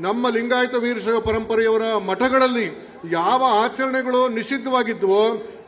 ನಮ್ಮ ಲಿಂಗಾಯತ ವೀರಶೈವ ಪರಂಪರೆಯವರ ಮಠಗಳಲ್ಲಿ ಯಾವ ಆಚರಣೆಗಳು ನಿಷಿದ್ಧವಾಗಿದ್ವೋ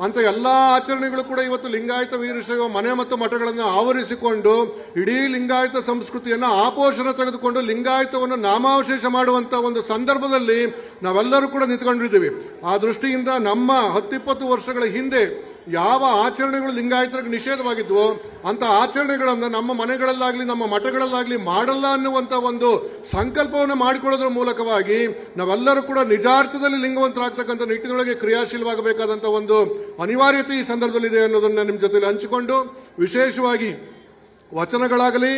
ಅಂತ ಎಲ್ಲ ಆಚರಣೆಗಳು ಕೂಡ ಇವತ್ತು ಲಿಂಗಾಯತ ವೀರಶೈವ ಮನೆ ಮತ್ತು ಮಠಗಳನ್ನು ಆವರಿಸಿಕೊಂಡು ಇಡೀ ಲಿಂಗಾಯತ ಸಂಸ್ಕೃತಿಯನ್ನು ಆಪೋಷಣ ತೆಗೆದುಕೊಂಡು ಲಿಂಗಾಯತವನ್ನು ನಾಮಾವಶೇಷ ಮಾಡುವಂಥ ಒಂದು ಸಂದರ್ಭದಲ್ಲಿ ನಾವೆಲ್ಲರೂ ಕೂಡ ನಿಂತ್ಕೊಂಡಿದ್ದೀವಿ. ಆ ದೃಷ್ಟಿಯಿಂದ ನಮ್ಮ ಹತ್ತಿಪ್ಪತ್ತು ವರ್ಷಗಳ ಹಿಂದೆ ಯಾವ ಆಚರಣೆಗಳು ಲಿಂಗಾಯತರಿಗೆ ನಿಷೇಧವಾಗಿದ್ವೋ ಅಂತ ಆಚರಣೆಗಳನ್ನು ನಮ್ಮ ಮನೆಗಳಲ್ಲಾಗಲಿ, ನಮ್ಮ ಮಠಗಳಲ್ಲಾಗಲಿ ಮಾಡಲ್ಲ ಅನ್ನುವಂಥ ಒಂದು ಸಂಕಲ್ಪವನ್ನು ಮಾಡಿಕೊಳ್ಳೋದ್ರ ಮೂಲಕವಾಗಿ ನಾವೆಲ್ಲರೂ ಕೂಡ ನಿಜಾರ್ಥದಲ್ಲಿ ಲಿಂಗವಂತರಾಗ್ತಕ್ಕಂಥ ನಿಟ್ಟಿನೊಳಗೆ ಕ್ರಿಯಾಶೀಲವಾಗಬೇಕಾದಂಥ ಒಂದು ಅನಿವಾರ್ಯತೆ ಈ ಸಂದರ್ಭದಲ್ಲಿದೆ ಅನ್ನೋದನ್ನು ನಿಮ್ಮ ಜೊತೆಯಲ್ಲಿ ಹಂಚಿಕೊಂಡು ವಿಶೇಷವಾಗಿ ವಚನಗಳಾಗಲಿ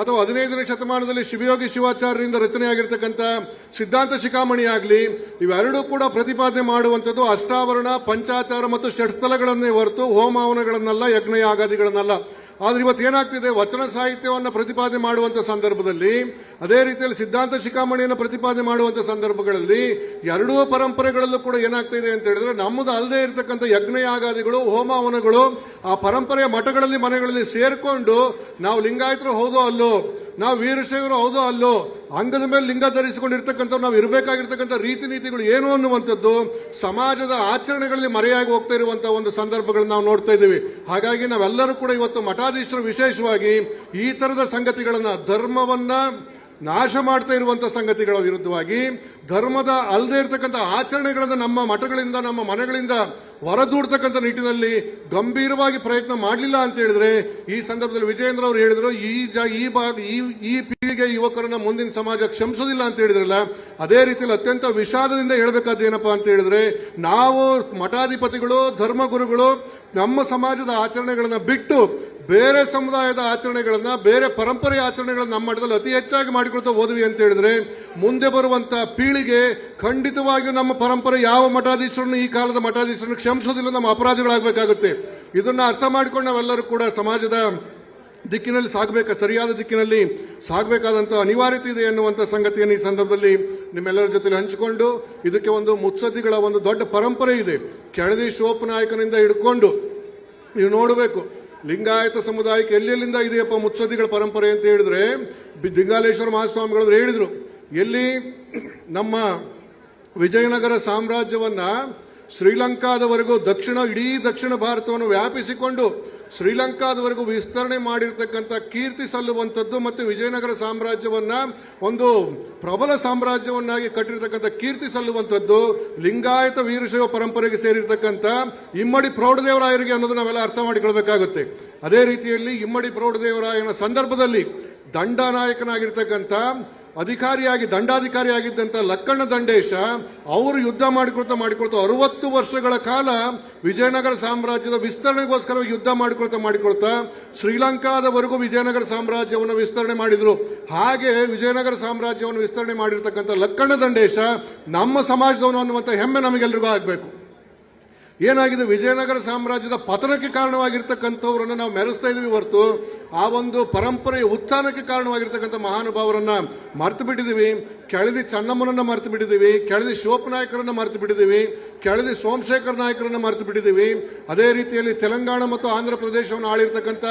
ಅಥವಾ ಹದಿನೈದನೇ ಶತಮಾನದಲ್ಲಿ ಶಿವಯೋಗಿ ಶಿವಾಚಾರ್ಯರಿಂದ ರಚನೆಯಾಗಿರ್ತಕ್ಕಂಥ ಸಿದ್ಧಾಂತ ಶಿಖಾಮಣಿ ಆಗಲಿ, ಇವೆರಡೂ ಕೂಡ ಪ್ರತಿಪಾದನೆ ಮಾಡುವಂಥದ್ದು ಅಷ್ಟಾವರಣ, ಪಂಚಾಚಾರ ಮತ್ತು ಷಟ್ಸ್ಥಲಗಳನ್ನೇ ಹೊರತು ಹೋಮಾವನಗಳನ್ನಲ್ಲ ಯಜ್ಞ ಆದ್ರೆ ಇವತ್ತು ಏನಾಗ್ತಿದೆ? ವಚನ ಸಾಹಿತ್ಯವನ್ನು ಪ್ರತಿಪಾದನೆ ಮಾಡುವಂತ ಸಂದರ್ಭದಲ್ಲಿ, ಅದೇ ರೀತಿಯಲ್ಲಿ ಸಿದ್ಧಾಂತ ಶಿಖಾಮಣಿಯನ್ನು ಪ್ರತಿಪಾದನೆ ಮಾಡುವಂತ ಸಂದರ್ಭಗಳಲ್ಲಿ ಎರಡೂ ಪರಂಪರೆಗಳಲ್ಲೂ ಕೂಡ ಏನಾಗ್ತಾ ಇದೆ ಅಂತ ಹೇಳಿದ್ರೆ, ನಮ್ಮದು ಅಲ್ಲದೆ ಇರತಕ್ಕಂಥ ಯಜ್ಞ ಯಾಗಾದಿಗಳು ಹೋಮವನಗಳು, ಆ ಪರಂಪರೆಯ ಮಠಗಳಲ್ಲಿ ಮನೆಗಳಲ್ಲಿ ಸೇರಿಕೊಂಡು ನಾವು ಲಿಂಗಾಯತರು ಹೌದೋ ಅಲ್ಲೋ ನಾವು ವೀರಶೈವರು ಹೌದು ಅಲ್ಲೋ? ಅಂಗದ ಮೇಲೆ ಲಿಂಗ ಧರಿಸಿಕೊಂಡಿರ್ತಕ್ಕಂಥ ನಾವು ಇರಬೇಕಾಗಿರ್ತಕ್ಕಂಥ ರೀತಿ ನೀತಿಗಳು ಏನು ಅನ್ನುವಂಥದ್ದು ಸಮಾಜದ ಆಚರಣೆಗಳಲ್ಲಿ ಮರೆಯಾಗಿ ಹೋಗ್ತಾ ಇರುವಂಥ ಒಂದು ಸಂದರ್ಭಗಳನ್ನ ನಾವು ನೋಡ್ತಾ ಇದ್ದೀವಿ. ಹಾಗಾಗಿ ನಾವೆಲ್ಲರೂ ಕೂಡ ಇವತ್ತು ಮಠಾಧೀಶರು ವಿಶೇಷವಾಗಿ ಈ ತರದ ಸಂಗತಿಗಳನ್ನು, ಧರ್ಮವನ್ನ ನಾಶ ಮಾಡ್ತಾ ಇರುವಂಥ ಸಂಗತಿಗಳ ವಿರುದ್ಧವಾಗಿ ಧರ್ಮದ ಅಲ್ಲದೆ ಇರತಕ್ಕಂಥ ಆಚರಣೆಗಳನ್ನು ನಮ್ಮ ಮಠಗಳಿಂದ, ನಮ್ಮ ಮನೆಗಳಿಂದ ಹೊರದೂಡ್ತಕ್ಕಂಥ ನಿಟ್ಟಿನಲ್ಲಿ ಗಂಭೀರವಾಗಿ ಪ್ರಯತ್ನ ಮಾಡಲಿಲ್ಲ ಅಂತ ಹೇಳಿದ್ರೆ, ಈ ಸಂದರ್ಭದಲ್ಲಿ ವಿಜಯೇಂದ್ರ ಅವರು ಹೇಳಿದ್ರು, ಈ ಜ, ಈ ಭಾಗ, ಈ ಈ ಪೀಳಿಗೆ ಯುವಕರನ್ನ ಮುಂದಿನ ಸಮಾಜ ಕ್ಷಮಿಸೋದಿಲ್ಲ ಅಂತ ಹೇಳಿದ್ರಲ್ಲ, ಅದೇ ರೀತಿಯಲ್ಲಿ ಅತ್ಯಂತ ವಿಷಾದದಿಂದ ಹೇಳಬೇಕಾದ ಏನಪ್ಪಾ ಅಂತ ಹೇಳಿದ್ರೆ, ನಾವು ಮಠಾಧಿಪತಿಗಳು, ಧರ್ಮಗುರುಗಳು, ನಮ್ಮ ಸಮಾಜದ ಆಚರಣೆಗಳನ್ನು ಬಿಟ್ಟು ಬೇರೆ ಸಮುದಾಯದ ಆಚರಣೆಗಳನ್ನ, ಬೇರೆ ಪರಂಪರೆಯ ಆಚರಣೆಗಳನ್ನ ನಮ್ಮ ಮಠದಲ್ಲಿ ಅತಿ ಹೆಚ್ಚಾಗಿ ಮಾಡಿಕೊಳ್ತಾ ಹೋದ್ವಿ ಅಂತ ಹೇಳಿದ್ರೆ, ಮುಂದೆ ಬರುವಂತ ಪೀಳಿಗೆ ಖಂಡಿತವಾಗಿಯೂ ನಮ್ಮ ಪರಂಪರೆ ಯಾವ ಮಠಾಧೀಶರನ್ನು ಈ ಕಾಲದ ಮಠಾಧೀಶರನ್ನು ಕ್ಷಮಿಸೋದಿಲ್ಲ, ನಮ್ಮ ಅಪರಾಧಿಗಳಾಗಬೇಕಾಗುತ್ತೆ. ಇದನ್ನ ಅರ್ಥ ಮಾಡಿಕೊಂಡು ನಾವೆಲ್ಲರೂ ಕೂಡ ಸಮಾಜದ ದಿಕ್ಕಿನಲ್ಲಿ ಸಾಗಬೇಕ, ಸರಿಯಾದ ದಿಕ್ಕಿನಲ್ಲಿ ಸಾಗಬೇಕಾದಂತ ಅನಿವಾರ್ಯತೆ ಇದೆ ಎನ್ನುವಂತ ಸಂಗತಿಯನ್ನು ಈ ಸಂದರ್ಭದಲ್ಲಿ ನಿಮ್ಮೆಲ್ಲರ ಜೊತೆಲಿ ಹಂಚಿಕೊಂಡು, ಇದಕ್ಕೆ ಒಂದು ಮುತ್ಸದ್ದಿಗಳ ಒಂದು ದೊಡ್ಡ ಪರಂಪರೆ ಇದೆ. ಕೆಳದಿ ಶಿವಪ್ಪನಾಯಕನಿಂದ ಹಿಡ್ಕೊಂಡು, ನೀವು ನೋಡಬೇಕು. ಲಿಂಗಾಯತ ಸಮುದಾಯಕ್ಕೆ ಎಲ್ಲೆಲ್ಲಿಂದ ಇದೆಯಪ್ಪ ಮುತ್ಸದ್ದಿಗಳ ಪರಂಪರೆ ಅಂತ ಹೇಳಿದ್ರೆ ಲಿಂಗಾಲೇಶ್ವರ ಮಹಾಸ್ವಾಮಿಗಳು ಹೇಳಿದ್ರು. ಎಲ್ಲಿ ನಮ್ಮ ವಿಜಯನಗರ ಸಾಮ್ರಾಜ್ಯವನ್ನ ಶ್ರೀಲಂಕಾದವರೆಗೂ ದಕ್ಷಿಣ, ಇಡೀ ದಕ್ಷಿಣ ಭಾರತವನ್ನು ವ್ಯಾಪಿಸಿಕೊಂಡು ಶ್ರೀಲಂಕಾದವರೆಗೂ ವಿಸ್ತರಣೆ ಮಾಡಿರ್ತಕ್ಕಂಥ ಕೀರ್ತಿ ಸಲ್ಲುವಂಥದ್ದು ಮತ್ತು ವಿಜಯನಗರ ಸಾಮ್ರಾಜ್ಯವನ್ನ ಒಂದು ಪ್ರಬಲ ಸಾಮ್ರಾಜ್ಯವನ್ನಾಗಿ ಕಟ್ಟಿರ್ತಕ್ಕಂಥ ಕೀರ್ತಿ ಸಲ್ಲುವಂಥದ್ದು, ಲಿಂಗಾಯತ ವೀರಶೈವ ಪರಂಪರೆಗೆ ಸೇರಿರ್ತಕ್ಕಂಥ ಇಮ್ಮಡಿ ಪ್ರೌಢದೇವರಾಯರಿಗೆ ಅನ್ನೋದು ನಾವೆಲ್ಲ ಅರ್ಥ ಮಾಡಿಕೊಳ್ಬೇಕಾಗುತ್ತೆ. ಅದೇ ರೀತಿಯಲ್ಲಿ ಇಮ್ಮಡಿ ಪ್ರೌಢದೇವರಾಯನ ಸಂದರ್ಭದಲ್ಲಿ ದಂಡನಾಯಕನಾಗಿರ್ತಕ್ಕಂಥ ಅಧಿಕಾರಿಯಾಗಿ ದಂಡಾಧಿಕಾರಿಯಾಗಿದ್ದಂಥ ಲಕ್ಕಣ್ಣ ದಂಡೇಶ ಅವರು ಯುದ್ಧ ಮಾಡಿಕೊಳ್ತಾ ಮಾಡಿಕೊಳ್ತಾ ಅರುವತ್ತು ವರ್ಷಗಳ ಕಾಲ ವಿಜಯನಗರ ಸಾಮ್ರಾಜ್ಯದ ವಿಸ್ತರಣೆಗೋಸ್ಕರ ಯುದ್ಧ ಮಾಡಿಕೊಳ್ತಾ ಮಾಡಿಕೊಳ್ತಾ ಶ್ರೀಲಂಕಾದವರೆಗೂ ವಿಜಯನಗರ ಸಾಮ್ರಾಜ್ಯವನ್ನು ವಿಸ್ತರಣೆ ಮಾಡಿದರು. ಹಾಗೆ ವಿಜಯನಗರ ಸಾಮ್ರಾಜ್ಯವನ್ನು ವಿಸ್ತರಣೆ ಮಾಡಿರ್ತಕ್ಕಂಥ ಲಕ್ಕಣ್ಣ ದಂಡೇಶ ನಮ್ಮ ಸಮಾಜದವನು ಅನ್ನುವಂಥ ಹೆಮ್ಮೆ ನಮಗೆಲ್ಲರಿಗೂ ಆಗಬೇಕು. ಏನಾಗಿದೆ? ವಿಜಯನಗರ ಸಾಮ್ರಾಜ್ಯದ ಪತನಕ್ಕೆ ಕಾರಣವಾಗಿರ್ತಕ್ಕಂಥವ್ರನ್ನ ನಾವು ಮೆರೆಸ್ತಾ ಇದೀವಿ ಹೊರತು ಆ ಒಂದು ಪರಂಪರೆಯ ಉತ್ಥಾನಕ್ಕೆ ಕಾರಣವಾಗಿರ್ತಕ್ಕಂಥ ಮಹಾನುಭಾವರನ್ನ ಮರೆತು ಬಿಟ್ಟಿದ್ದೀವಿ. ಕೆಳದಿ ಚನ್ನಮ್ಮನನ್ನ ಮರೆತು ಬಿಟ್ಟಿದ್ದೀವಿ. ಕೆಳದಿ ಶಿವಪ್ಪನಾಯಕರನ್ನ ಮರೆತು ಬಿಟ್ಟಿದ್ದೀವಿ. ಕೆಳದಿ ಸೋಮಶೇಖರ್ ನಾಯಕರನ್ನ ಮರೆತು ಬಿಟ್ಟಿದ್ದೀವಿ. ಅದೇ ರೀತಿಯಲ್ಲಿ ತೆಲಂಗಾಣ ಮತ್ತು ಆಂಧ್ರ ಪ್ರದೇಶವನ್ನು ಆಳಿರ್ತಕ್ಕಂಥ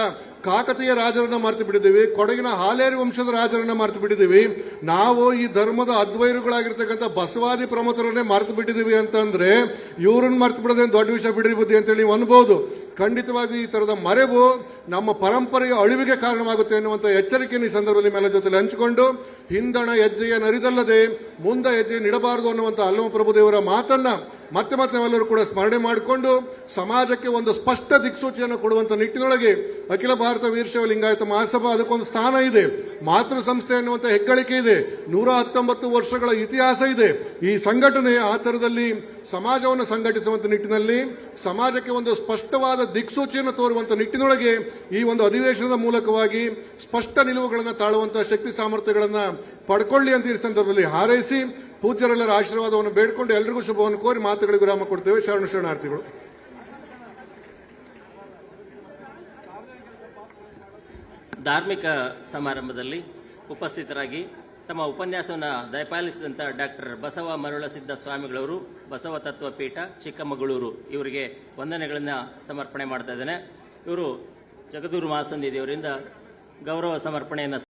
ಕಾಕತೀಯ ರಾಜರನ್ನ ಮರೆತು ಬಿಟ್ಟಿದ್ದೀವಿ. ಕೊಡಗಿನ ಹಾಲೇರಿ ವಂಶದ ರಾಜರನ್ನ ಮರೆತು ಬಿಟ್ಟಿದ್ದೀವಿ. ನಾವು ಈ ಧರ್ಮದ ಅದ್ವೈರುಗಳಾಗಿರ್ತಕ್ಕಂಥ ಬಸವಾದಿ ಪ್ರಮುಖರನ್ನೇ ಮರೆತು ಬಿಟ್ಟಿದ್ದೀವಿ ಅಂತಂದ್ರೆ ಇವರನ್ನ ಮರೆತು ಬಿಡೋದೇನು ದೊಡ್ಡ ವಿಷಯ ಬಿಡ್ರಿ ಬುದ್ಧಿ ಅಂತೇಳಿ ಅನ್ಬೋದು. ಖಂಡಿತವಾಗಿ ಈ ಥರದ ಮರೆವು ನಮ್ಮ ಪರಂಪರೆಯ ಅಳಿವಿಗೆ ಕಾರಣವಾಗುತ್ತೆ ಎನ್ನುವಂಥ ಎಚ್ಚರಿಕೆಯನ್ನು ಈ ಸಂದರ್ಭದಲ್ಲಿ ಮೇಲೆ ಜೊತೆಯಲ್ಲಿ ಹಂಚಿಕೊಂಡು ಹಿಂದಣ ಹೆಜ್ಜೆಯ ನರಿದಲ್ಲದೆ ಮುಂದೆ ಹೆಜ್ಜೆ ನಿಡಬಾರದು ಅನ್ನುವಂಥ ಅಲ್ಲಮ ಪ್ರಭುದೇವರ ಮಾತನ್ನ ಮತ್ತೆ ಮತ್ತೆ ನಾವೆಲ್ಲರೂ ಕೂಡ ಸ್ಮರಣೆ ಮಾಡಿಕೊಂಡು ಸಮಾಜಕ್ಕೆ ಒಂದು ಸ್ಪಷ್ಟ ದಿಕ್ಸೂಚಿಯನ್ನು ಕೊಡುವಂತ ನಿಟ್ಟಿನೊಳಗೆ ಅಖಿಲ ಭಾರತ ವೀರಶೈವ ಲಿಂಗಾಯತ ಮಹಾಸಭಾ ಅದಕ್ಕೊಂದು ಸ್ಥಾನ ಇದೆ. ಮಾತೃ ಸಂಸ್ಥೆ ಅನ್ನುವಂಥ ಹೆಗ್ಗಳಿಕೆ ಇದೆ. ನೂರ ಹತ್ತೊಂಬತ್ತು ವರ್ಷಗಳ ಇತಿಹಾಸ ಇದೆ. ಈ ಸಂಘಟನೆ ಆ ಥರದಲ್ಲಿ ಸಮಾಜವನ್ನು ಸಂಘಟಿಸುವಂತ ನಿಟ್ಟಿನಲ್ಲಿ ಸಮಾಜಕ್ಕೆ ಒಂದು ಸ್ಪಷ್ಟವಾದ ದಿಕ್ಸೂಚಿಯನ್ನು ತೋರುವಂತ ನಿಟ್ಟಿನೊಳಗೆ ಈ ಒಂದು ಅಧಿವೇಶನದ ಮೂಲಕವಾಗಿ ಸ್ಪಷ್ಟ ನಿಲುವುಗಳನ್ನು ತಾಳುವಂಥ ಶಕ್ತಿ ಸಾಮರ್ಥ್ಯಗಳನ್ನ ಪಡ್ಕೊಳ್ಳಿ ಅಂತ ಈ ಸಂದರ್ಭದಲ್ಲಿ ಹಾರೈಸಿ ಪೂಜ್ಯರೆಲ್ಲರ ಆಶೀರ್ವಾದವನ್ನು ಬೇಡಿಕೊಂಡು ಎಲ್ರಿಗೂ ಶುಭವನ್ನು ಕೋರಿ ಮಾತುಗಳಿಗೆ ವಿರಾಮ ಕೊಡ್ತೇವೆ. ಶರಣ ಶರಣಾರ್ಥಿಗಳು. ಧಾರ್ಮಿಕ ಸಮಾರಂಭದಲ್ಲಿ ಉಪಸ್ಥಿತರಾಗಿ ತಮ್ಮ ಉಪನ್ಯಾಸವನ್ನು ದಯಪಾಲಿಸಿದಂಥ ಡಾಕ್ಟರ್ ಬಸವ ಮರುಳಸಿದ್ದ ಸ್ವಾಮಿಗಳವರು, ಬಸವ ತತ್ವ ಪೀಠ, ಚಿಕ್ಕಮಗಳೂರು ಇವರಿಗೆ ವಂದನೆಗಳನ್ನು ಸಮರ್ಪಣೆ ಮಾಡ್ತಾ ಇದ್ದೇನೆ. ಇವರು ಜಗದೂರು ಮಹಾಸಂಧಿ ದೇವರಿಂದ ಗೌರವ ಸಮರ್ಪಣೆಯನ್ನು